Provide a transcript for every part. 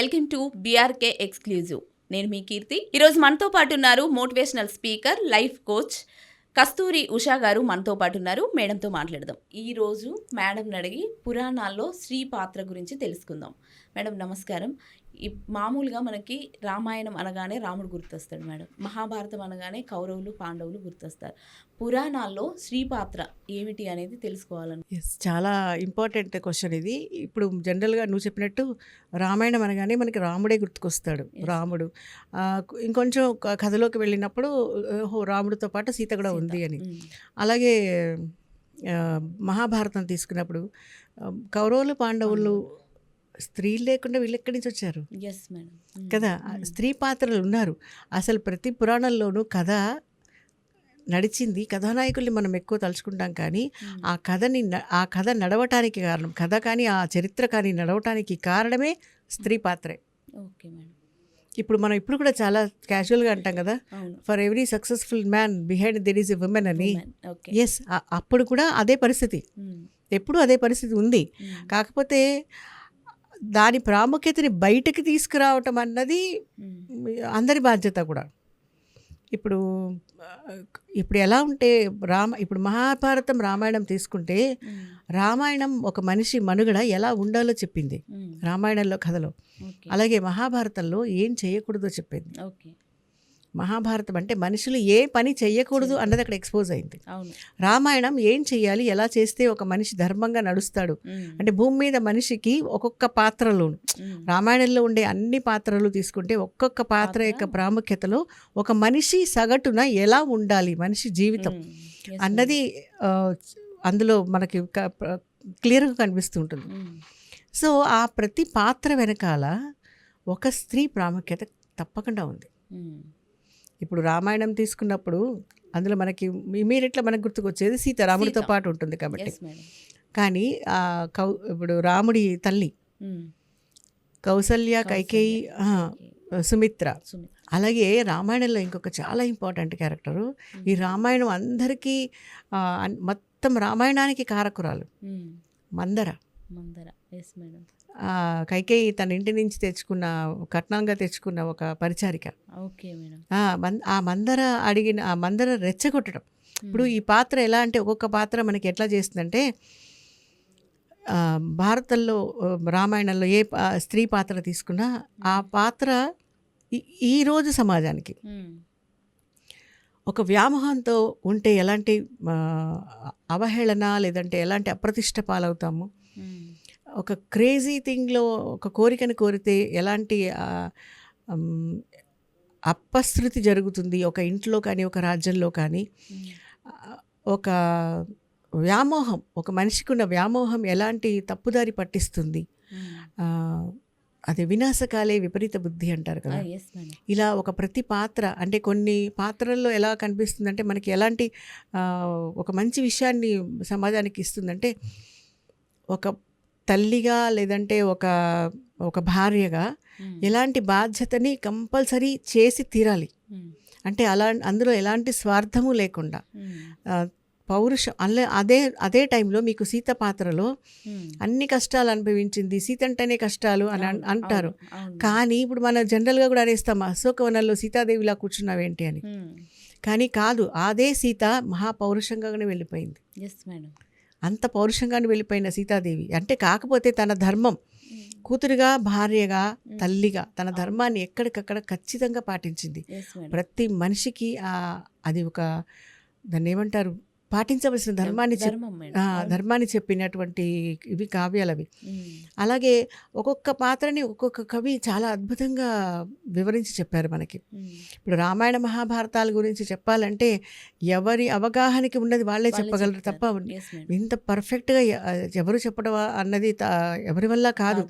Welcome to BRK exclusive నేను మీ కీర్తి. ఈరోజు మనతో పాటు ఉన్నారు motivational speaker life coach Kasturi Usha garu మనతో పాటు ఉన్నారు. మేడంతో మాట్లాడదాం. ఈరోజు మేడం మేడంని అడిగి పురాణాల్లో శ్రీ పాత్ర గురించి తెలుసుకుందాం. మేడం నమస్కారం. ఈ మామూలుగా మనకి రామాయణం అనగానే రాముడు గుర్తొస్తాడు మేడం. మహాభారతం అనగానే కౌరవులు పాండవులు గుర్తొస్తారు. పురాణాల్లో శ్రీ పాత్ర ఏమిటి అనేది తెలుసుకోవాలని. ఎస్ చాలా ఇంపార్టెంట్ క్వశ్చన్ ఇది. ఇప్పుడు జనరల్గా నువ్వు చెప్పినట్టు రామాయణం అనగానే మనకి రాముడే గుర్తుకొస్తాడు. రాముడు. ఇంకొంచెం కథలోకి వెళ్ళినప్పుడు ఓహో రాముడితో పాటు సీత కూడా ఉంది అని. అలాగే మహాభారతం తీసుకున్నప్పుడు కౌరవులు పాండవులు. స్త్రీలు లేకుండా వీళ్ళు ఎక్కడి నుంచి వచ్చారు? ఉమ్, కదా? ఉమ్, స్త్రీ పాత్రలు ఉన్నారు. అసలు ప్రతి పురాణంలోనూ కథ నడిచింది. కథానాయకుల్ని మనం ఎక్కువ తలుచుకుంటాం కానీ ఉమ్, ఆ కథని ఆ కథ నడవటానికి కారణం కథ కానీ ఆ చరిత్ర కానీ నడవటానికి కారణమే స్త్రీ పాత్రే. ఓకే మేడం ఇప్పుడు మనం ఇప్పుడు కూడా చాలా క్యాజువల్గా అంటాం కదా? For every successful man behind there is a women అని. ఎస్ అప్పుడు కూడా అదే పరిస్థితి. ఎప్పుడు అదే పరిస్థితి ఉంది. కాకపోతే దాని ప్రాముఖ్యతని బయటకు తీసుకురావటం అన్నది అందరి బాధ్యత కూడా. ఇప్పుడు ఇప్పుడు ఎలా ఉంటే రామ ఇప్పుడు మహాభారతం రామాయణం తీసుకుంటే రామాయణం ఒక మనిషి మనుగడ ఎలా ఉండాలో చెప్పింది. రామాయణంలో కథలో. అలాగే మహాభారతంలో ఏం చేయకూడదో చెప్పింది. ఓకే. మహాభారతం అంటే మనుషులు ఏ పని చేయకూడదు అన్నది అక్కడ ఎక్స్పోజ్ అయింది. రామాయణం ఏం చేయాలి ఎలా చేస్తే ఒక మనిషి ధర్మంగా నడుస్తాడు అంటే భూమి మీద మనిషికి ఒక్కొక్క పాత్రలోను ఉమ్, రామాయణంలో ఉండే అన్ని పాత్రలు తీసుకుంటే ఒక్కొక్క పాత్ర. యొక్క ప్రాముఖ్యతలో ఒక మనిషి సగటున ఎలా ఉండాలి మనిషి జీవితం అన్నది అందులో మనకి క్లియర్గా కనిపిస్తూ ఉంటుంది సో ఆ ప్రతి పాత్ర వెనకాల ఒక స్త్రీ ప్రాముఖ్యత తప్పకుండా ఉంది. ఇప్పుడు రామాయణం తీసుకున్నప్పుడు అందులో మనకి ఇమీడియట్గా మనకు గుర్తుకొచ్చేది సీత రాముడితో సీత. పాటు ఉంటుంది కాబట్టి. కానీ ఆ కౌ ఇప్పుడు రాముడి తల్లి ఉమ్, కౌసల్య కైకేయి. సుమిత్ర. అలాగే రామాయణంలో ఇంకొక చాలా ఇంపార్టెంట్ క్యారెక్టరు ఈ రామాయణం అందరికీ మొత్తం రామాయణానికి కారకురాలు ఉమ్, మందర మందర. ఎస్ మేడం కైకేయి తన ఇంటి నుంచి తెచ్చుకున్న కట్నంగా తెచ్చుకున్న ఒక పరిచారిక. ఓకే మేడం ఆ మందర అడిగిన ఆ మందర రెచ్చగొట్టడం. ఇప్పుడు ఈ పాత్ర ఎలా అంటే ఒక్కొక్క పాత్ర మనకి ఎట్లా చేస్తుందంటే భారతంలో రామాయణంలో ఏ స్త్రీ పాత్ర తీసుకున్నా ఆ పాత్ర ఈ- ఈ రోజు సమాజానికి. ఉమ్, ఒక వ్యామోహంతో ఉంటే ఎలాంటి అవహేళన లేదంటే ఎలాంటి అప్రతిష్ట పాలవుతాము? ఒక క్రేజీ థింగ్లో ఒక కోరికను కోరితే ఎలాంటి అపశృతి జరుగుతుంది ఒక ఇంట్లో కానీ ఒక రాజ్యంలో కానీ ఒక వ్యామోహం ఒక మనిషికి ఉన్న వ్యామోహం ఎలాంటి తప్పుదారి పట్టిస్తుంది? అది వినాశకాలే విపరీత బుద్ధి అంటారు కదా. ఇలా ఒక ప్రతి పాత్ర అంటే కొన్ని పాత్రల్లో ఎలా కనిపిస్తుందంటే మనకి ఎలాంటి ఒక మంచి విషయాన్ని సమాజానికి ఇస్తుందంటే ఒక తల్లిగా లేదంటే ఒక ఒక భార్యగా ఎలాంటి బాధ్యతని కంపల్సరీ చేసి తీరాలి. అంటే అలా అందులో ఎలాంటి స్వార్థము లేకుండా. పౌరుషం అలా అదే అదే టైంలో మీకు సీత పాత్రలో. అన్ని కష్టాలు అనుభవించింది. సీత అంటేనే కష్టాలు అని అంటారు. కానీ ఇప్పుడు మనం జనరల్గా కూడా అనేస్తాం అశోకవనంలో సీతాదేవిలా కూర్చున్నావేంటి అని. కానీ కాదు అదే సీత మహాపౌరుషంగానే వెళ్ళిపోయింది. ఎస్ మేడం అంత పౌరుషంగానే వెళ్ళిపోయిన సీతాదేవి. అంటే కాకపోతే తన ధర్మం. కూతురుగా భార్యగా తల్లిగా తన ధర్మాన్ని ఎక్కడికక్కడ ఖచ్చితంగా పాటించింది. ప్రతి మనిషికి ఆ అది ఒక దాన్ని ఏమంటారు? పాటించవలసిన ధర్మాన్ని. ధర్మాన్ని చెప్పినటువంటి ఇవి కావ్యాలు అవి. అలాగే ఒక్కొక్క పాత్రని ఒక్కొక్క కవి చాలా అద్భుతంగా వివరించి చెప్పారు మనకి. ఇప్పుడు రామాయణ మహాభారతాల గురించి చెప్పాలంటే ఎవరి అవగాహనకి ఉన్నది వాళ్ళే చెప్పగలరు తప్ప. ఇంత పర్ఫెక్ట్గా ఎవరు చెప్పడం అన్నది ఎవరి వల్ల కాదు.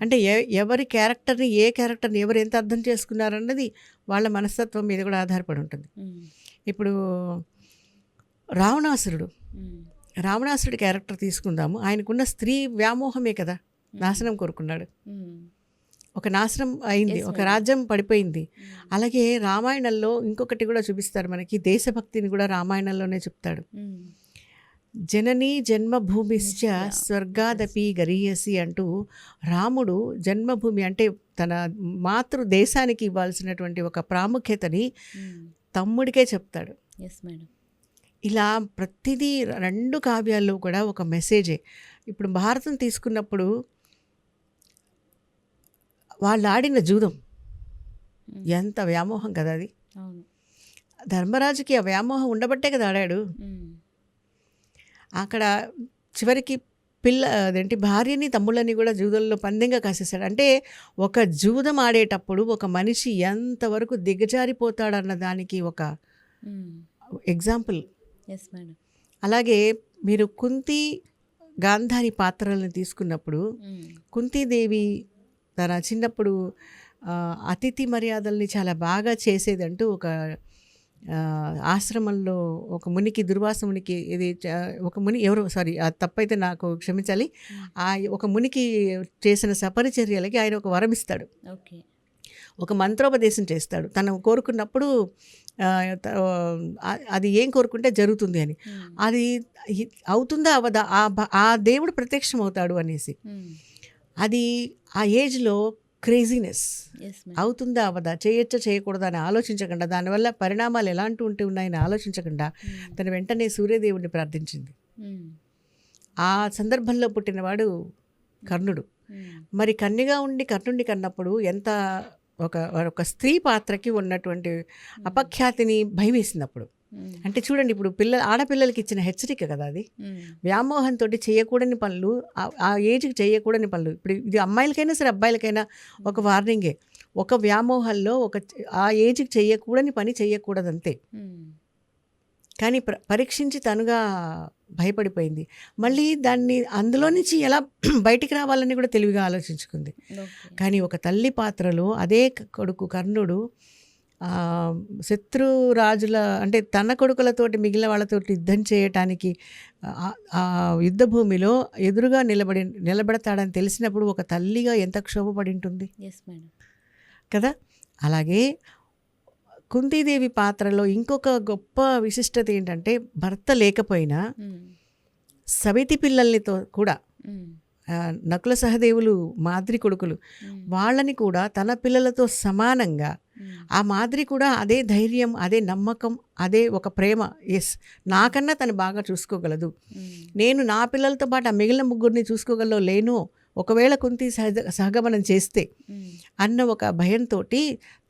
అంటే ఎవరి క్యారెక్టర్ని ఏ క్యారెక్టర్ని ఎవరు ఎంత అర్థం చేసుకున్నారన్నది వాళ్ళ మనస్తత్వం మీద కూడా ఆధారపడి ఉంటుంది. ఇప్పుడు రావణాసురుడు. రావణాసురుడి క్యారెక్టర్ తీసుకుందాము. ఆయనకున్న స్త్రీ వ్యామోహమే కదా నాశనం కోరుకున్నాడు. ఒక నాశనం అయింది ఒక. రాజ్యం పడిపోయింది. అలాగే రామాయణంలో ఇంకొకటి కూడా చూపిస్తారు మనకి దేశభక్తిని కూడా రామాయణంలోనే చెప్తాడు. జననీ జన్మభూమిశ్చ. స్వర్గాదపి గరీయసి అంటూ రాముడు జన్మభూమి అంటే తన మాతృ దేశానికి ఇవ్వాల్సినటువంటి ఒక ప్రాముఖ్యతని తమ్ముడికే చెప్తాడు. ఎస్ మేడం ఇలా ప్రతిదీ రెండు కావ్యాల్లో కూడా ఒక మెసేజే. ఇప్పుడు భారతం తీసుకున్నప్పుడు వాళ్ళు ఆడిన జూదం ఎంత వ్యామోహం కదా అది. అవును. ధర్మరాజుకి ఆ వ్యామోహం ఉండబట్టే కదా ఆడాడు. అక్కడ చివరికి పిల్ల అదేంటి భార్యని తమ్ముళ్ళని కూడా జూదంలో పందెంగా కాసేశాడు. అంటే ఒక జూదం ఆడేటప్పుడు ఒక మనిషి ఎంతవరకు దిగజారిపోతాడన్న దానికి ఒక ఎగ్జాంపుల్. ఎస్ మేడం అలాగే మీరు కుంతి గాంధారి పాత్రలను తీసుకున్నప్పుడు కుంతీదేవి తన చిన్నప్పుడు అతిథి మర్యాదల్ని చాలా బాగా చేసేదంటూ ఒక ఆశ్రమంలో ఒక మునికి దుర్వాస మునికి ఇది ఒక ముని ఎవరు సారీ తప్పైతే నాకు క్షమించాలి. ఆ ఒక మునికి చేసిన సపరిచర్యలకి ఆయన ఒక వరం ఇస్తాడు. ఓకే ఒక మంత్రోపదేశం చేస్తాడు. తను కోరుకున్నప్పుడు అది ఏం కోరుకుంటే జరుగుతుంది అని. అది అవుతుందా అవదా? ఆ దేవుడు ప్రత్యక్షం అవుతాడు అనేసి. అది ఆ ఏజ్లో క్రేజీనెస్. అవుతుందా అవదా? చేయొచ్చా చేయకూడదా అని ఆలోచించకుండా దానివల్ల పరిణామాలు ఎలాంటి ఉంటే ఉన్నాయని ఆలోచించకుండా తను వెంటనే సూర్యదేవుడిని ప్రార్థించింది. ఆ సందర్భంలో పుట్టినవాడు కర్ణుడు. మరి కన్యగా ఉండి కర్ణుడిని కన్నప్పుడు ఎంత ఒక ఒక స్త్రీ పాత్రకి ఉన్నటువంటి అపఖ్యాతిని భయం వేసినప్పుడు అంటే చూడండి ఇప్పుడు పిల్ల ఆడపిల్లలకి ఇచ్చిన హెచ్చరిక కదా అది. వ్యామోహంతో చేయకూడని పనులు ఆ- ఆ ఏజ్కి చేయకూడని పనులు. ఇప్పుడు ఇది అమ్మాయిలకైనా సరే అబ్బాయిలకైనా ఒక వార్నింగే. ఒక వ్యామోహంలో ఒక ఆ ఏజ్కి చేయకూడని పని చేయకూడదంతే. కానీ ప్ర పరీక్షించి తనుగా భయపడిపోయింది. మళ్ళీ దాన్ని అందులో నుంచి ఎలా బయటికి రావాలని కూడా తెలివిగా ఆలోచించుకుంది. కానీ ఒక తల్లి పాత్రలో అదే కొడుకు కర్ణుడు శత్రు రాజుల అంటే తన కొడుకులతోటి మిగిలిన వాళ్ళతోటి యుద్ధం చేయటానికి యుద్ధ భూమిలో ఎదురుగా నిలబడి నిలబడతాడని తెలిసినప్పుడు ఒక తల్లిగా ఎంత క్షోభపడి ఉంటుంది? కదా? అలాగే కుంతీదేవి పాత్రలో ఇంకొక గొప్ప విశిష్టత ఏంటంటే భర్త లేకపోయినా సవితి పిల్లల్నితో కూడా నకుల సహదేవులు మాద్రి కొడుకులు వాళ్ళని కూడా తన పిల్లలతో సమానంగా ఆ మాదిరి కూడా అదే ధైర్యం అదే నమ్మకం అదే ఒక ప్రేమ. ఎస్ నాకన్నా తను బాగా చూసుకోగలదు. నేను నా పిల్లలతో పాటు ఆ మిగిలిన ముగ్గురిని చూసుకోగలలో లేను ఒకవేళ కుంతి సహజ సహగమనం చేస్తే అన్న ఒక భయంతో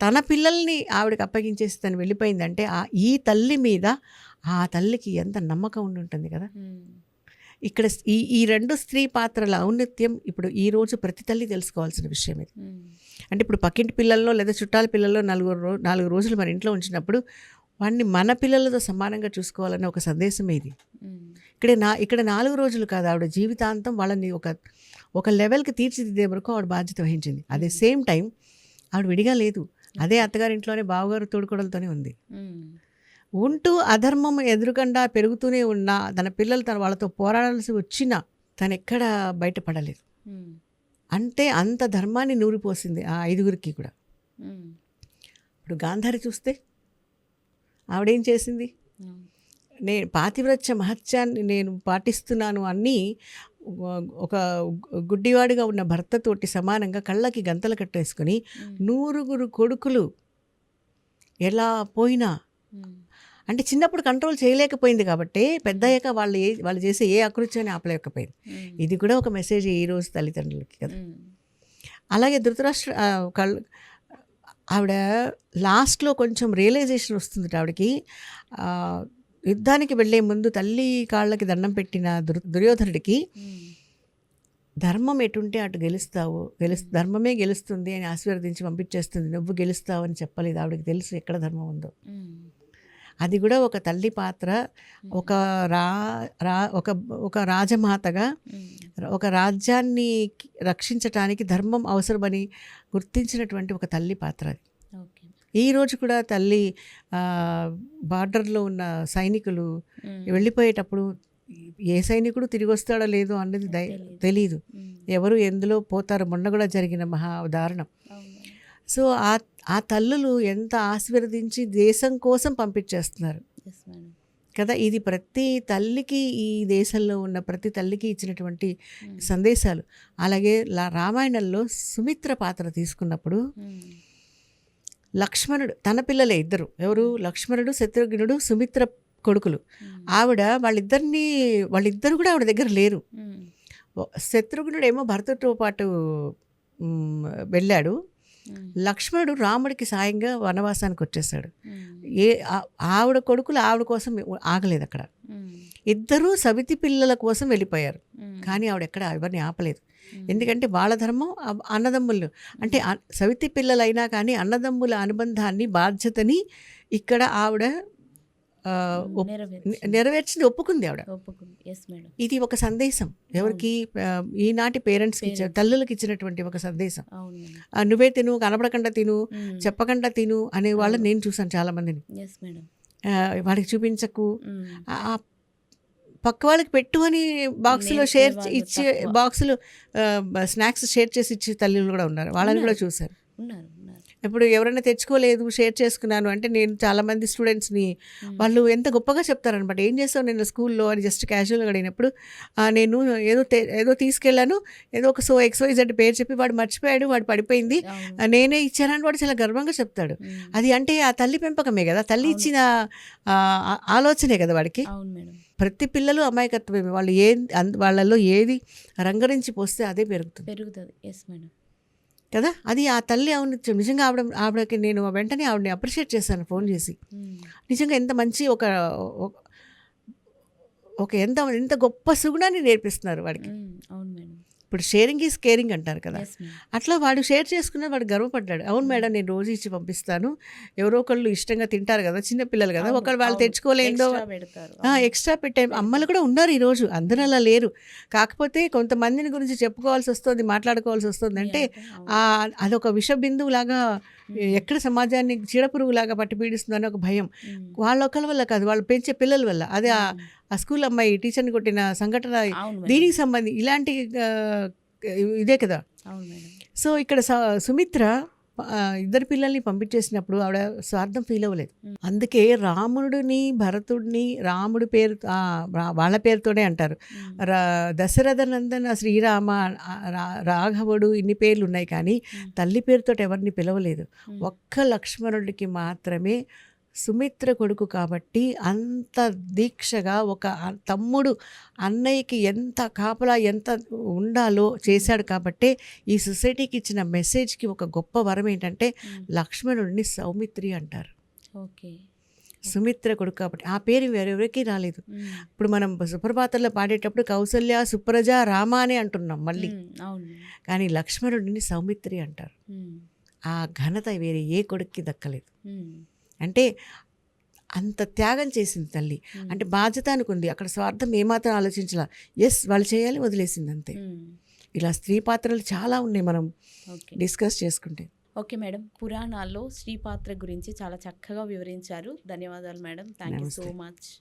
తన పిల్లల్ని ఆవిడకి అప్పగించేసి తను వెళ్ళిపోయిందంటే ఆ ఈ తల్లి మీద ఆ తల్లికి ఎంత నమ్మకం ఉండి ఉంటుంది కదా. ఇక్కడ ఈ ఈ రెండు స్త్రీ పాత్రల ఔన్నత్యం ఇప్పుడు ఈ రోజు ప్రతి తల్లి తెలుసుకోవాల్సిన విషయం ఇది. అంటే ఇప్పుడు పక్కింటి పిల్లల్లో లేదా చుట్టాల పిల్లల్లో నలుగురు రో నాలుగు రోజులు మన ఇంట్లో ఉంచినప్పుడు వాడిని మన పిల్లలతో సమానంగా చూసుకోవాలనే ఒక సందేశం ఇది. ఇక్కడ నా ఇక్కడ నాలుగు రోజులు కాదు ఆవిడ జీవితాంతం వాళ్ళని ఒక ఒక లెవెల్కి తీర్చిదిద్దే వరకు ఆవిడ బాధ్యత వహించింది. అదే సేమ్ టైం ఆవిడ విడిగా లేదు. అదే అత్తగారింట్లోనే బావగారు తోడుకోవడంతోనే ఉంది. ఉంటూ అధర్మం ఎదురుకుండా పెరుగుతూనే ఉన్నా తన పిల్లలు తన వాళ్ళతో పోరాడాల్సి వచ్చినా తను ఎక్కడ బయటపడలేదు. అంటే అంత ధర్మాన్ని నూరిపోసింది ఆ ఐదుగురికి కూడా. ఇప్పుడు గాంధారి చూస్తే ఆవిడేం చేసింది? నేను పాతివ్రత్య మహత్యాన్ని నేను పాటిస్తున్నాను అన్నీ ఒక గుడ్డివాడిగా ఉన్న భర్తతోటి సమానంగా కళ్ళకి గంతలు కట్టేసుకొని నూరుగురు కొడుకులు ఎలా పోయినా అంటే చిన్నప్పుడు కంట్రోల్ చేయలేకపోయింది కాబట్టి పెద్ద అయ్యాక వాళ్ళు ఏ వాళ్ళు చేసే ఏ అకృత్యాన్ని ఆపలేకపోయింది. ఇది కూడా ఒక మెసేజ్ ఈ రోజు తల్లిదండ్రులకి కదా. అలాగే ధృతరాష్ట్ర ఆ, కళ్ ఆవిడ లాస్ట్లో కొంచెం రియలైజేషన్ వస్తుంది ఆవిడకి. యుద్ధానికి వెళ్ళే ముందు తల్లి కాళ్ళకి దండం పెట్టిన దుర్ దుర్యోధనుడికి ధర్మం ఎటుంటే అటు గెలుస్తావు గెలుస్ ధర్మమే గెలుస్తుంది అని ఆశీర్వదించి పంపించేస్తుంది. నువ్వు గెలుస్తావు అని చెప్పలేదు. ఆవిడకి తెలుసు ఎక్కడ ధర్మం ఉందో. అది కూడా ఒక తల్లి పాత్ర ఒక రా రా ఒక ఒక రాజమాతగా ఒక రాజ్యాన్ని రక్షించటానికి ధర్మం అవసరమని గుర్తించినటువంటి ఒక తల్లి పాత్ర అది. ఓకే ఈ రోజు కూడా తల్లి బార్డర్లో ఉన్న సైనికులు వెళ్ళిపోయేటప్పుడు ఏ సైనికుడు తిరిగి వస్తాడో లేదో అన్నది దై తెలీదు. ఎవరు ఎందులో పోతారో మొన్న కూడా జరిగిన మహా దారుణం సో ఆ ఆ తల్లులు ఎంత ఆశీర్వదించి దేశం కోసం పంపించేస్తున్నారు. కదా ఇది ప్రతి తల్లికి ఈ దేశంలో ఉన్న ప్రతి తల్లికి ఇచ్చినటువంటి సందేశాలు. అలాగే రామాయణంలో సుమిత్ర పాత్ర తీసుకున్నప్పుడు లక్ష్మణుడు తన పిల్లలే ఇద్దరు. ఎవరు? లక్ష్మణుడు శత్రుఘ్నుడు సుమిత్ర కొడుకులు. ఆవిడ వాళ్ళిద్దరిని వాళ్ళిద్దరు కూడా ఆవిడ దగ్గర లేరు. ఓ- శత్రుఘ్నుడు ఏమో భరతుడితో పాటు వెళ్ళాడు. లక్ష్మణుడు రాముడికి సాయంగా వనవాసానికి వచ్చేసాడు. ఏ ఆవిడ కొడుకులు ఆవిడ కోసం ఆగలేదు అక్కడ. ఇద్దరూ సవితి పిల్లల కోసం వెళ్ళిపోయారు. కానీ ఆవిడ ఎక్కడ ఎవరిని ఆపలేదు. ఎందుకంటే వాళ్ళ ధర్మం అన్నదమ్ములు అంటే సవితి పిల్లలైనా కానీ అన్నదమ్ముల అనుబంధాన్ని బాధ్యతని ఇక్కడ ఆవిడ నెరవేర్చింది. ఒప్పుకుంది ఆవిడ. ఇది ఒక సందేశం. ఎవరికి ఈనాటి పేరెంట్స్కి తల్లులకు ఇచ్చినటువంటి ఒక సందేశం. నువ్వే తిను కనపడకుండా తిను చెప్పకుండా తిను అనే వాళ్ళని నేను చూసాను చాలా మందిని. వాడికి చూపించకు. పక్క వాళ్ళకి పెట్టు అని బాక్సులో షేర్ ఇచ్చి. బాక్సులు స్నాక్స్ షేర్ చేసి ఇచ్చే తల్లులు కూడా ఉన్నారు. వాళ్ళని కూడా చూశారు. ఉన్నారు. ఇప్పుడు ఎవరైనా తెచ్చుకోలేదు షేర్ చేసుకున్నాను అంటే నేను చాలా మంది స్టూడెంట్స్ని వాళ్ళు ఎంత గొప్పగా చెప్తారనమాట ఏం చేస్తావు నేను స్కూల్లో? అని జస్ట్ క్యాజువల్గా అడిగినప్పుడు "ఆ, నేను ఏదో ఏదో తీసుకెళ్ళాను ఏదో ఒక సో ఎక్స్వై జెడ్ పేరు చెప్పి వాడు మర్చిపోయాడు వాడు పడిపోయింది అవును. "ఆ, నేనే ఇచ్చానని వాడు చాలా గర్వంగా చెప్తాడు. అది అంటే ఆ తల్లి పెంపకమే కదా తల్లి. ఇచ్చిన ఆలోచనే కదా వాడికి. ప్రతి పిల్లలు అమాయకత్వమే వాళ్ళు ఏ వాళ్ళలో ఏది రంగరించి పోస్తే అదే పెరుగుతుంది. పెరుగుతుంది. ఎస్ మేడం కదా అది ఆ తల్లి ఆవిడ నిజంగా ఆవిడ ఆవిడకి నేను వెంటనే ఆవిడని అప్రిషియేట్ చేశాను ఫోన్ చేసి. నిజంగా ఎంత మంచి ఒక ఒక- ఎంత ఎంత గొప్ప సుగుణాన్ని నేర్పిస్తున్నారు వాడికి. అవును ఇప్పుడు షేరింగ్ ఈజ్ కేరింగ్ అంటారు కదా. అట్లా వాడు షేర్ చేసుకున్న వాడు గర్వపడ్డాడు. అవును మేడం నేను రోజు ఇచ్చి పంపిస్తాను. ఎవరో ఒకళ్ళు ఇష్టంగా తింటారు కదా చిన్న పిల్లలు కదా ఒకళ్ళు వాళ్ళు. తెచ్చుకోలేదో ఎక్స్ట్రా పెట్టే అమ్మలు కూడా ఉన్నారు ఈరోజు అందరూ అలా లేరు. కాకపోతే కొంతమందిని గురించి చెప్పుకోవాల్సి వస్తుంది మాట్లాడుకోవాల్సి వస్తుంది. అంటే అదొక విష బిందువు లాగా ఎక్కడ సమాజాన్ని చీడపురుగు లాగా పట్టి పీడిస్తుందని ఒక భయం. ఉమ్. వాళ్ళ ఒకళ్ళ వల్ల కాదు వాళ్ళు పెంచే పిల్లల వల్ల. అదే ఆ- స్కూల్ అమ్మాయి టీచర్ని కొట్టిన సంఘటన. దీనికి సంబంధి ఇలాంటి ఇదే కదా సో ఇక్కడ సుమిత్ర ఇద్దరు పిల్లల్ని పంపించేసినప్పుడు ఆవిడ స్వార్థం ఫీల్ అవ్వలేదు. అందుకే రాముడిని భరతుడిని రాముడి పేరు వాళ్ళ పేరుతోనే అంటారు దశరథ నందన శ్రీరామ రాఘవుడు ఇన్ని పేర్లు ఉన్నాయి కానీ. తల్లి పేరుతో ఎవరిని పిలవలేదు. ఒక్క లక్ష్మణుడికి మాత్రమే సుమిత్ర కొడుకు కాబట్టి అంత దీక్షగా ఒక తమ్ముడు అన్నయ్యకి ఎంత కాపలా ఎంత ఉండాలో చేశాడు కాబట్టే ఈ సొసైటీకి ఇచ్చిన మెసేజ్కి ఒక గొప్ప వరం ఏంటంటే. లక్ష్మణుడిని సౌమిత్రి అంటారు ఓకే సుమిత్ర కొడుకు కాబట్టి ఆ పేరు వేరెవరికి రాలేదు. ఇప్పుడు మనం సుప్రభాతంలో పాడేటప్పుడు కౌసల్య సుప్రజ రామ అని అంటున్నాం మళ్ళీ కానీ లక్ష్మణుడిని సౌమిత్రి అంటారు. ఆ ఘనత వేరే ఏ కొడుక్కి దక్కలేదు. అంటే అంత త్యాగం చేసింది తల్లి. అంటే బాధ్యత అనుకుంది. అక్కడ స్వార్థం ఏమాత్రం ఆలోచించలా. ఎస్ వాళ్ళు చేయాలి వదిలేసింది అంతే. ఇలా స్త్రీ పాత్రలు చాలా ఉన్నాయి మనం డిస్కస్ చేసుకుంటే. Okay madam. పురాణాల్లో శ్రీ పాత్ర గురించి చాలా చక్కగా వివరించారు. ధన్యవాదాలు madam. Thank you so. Much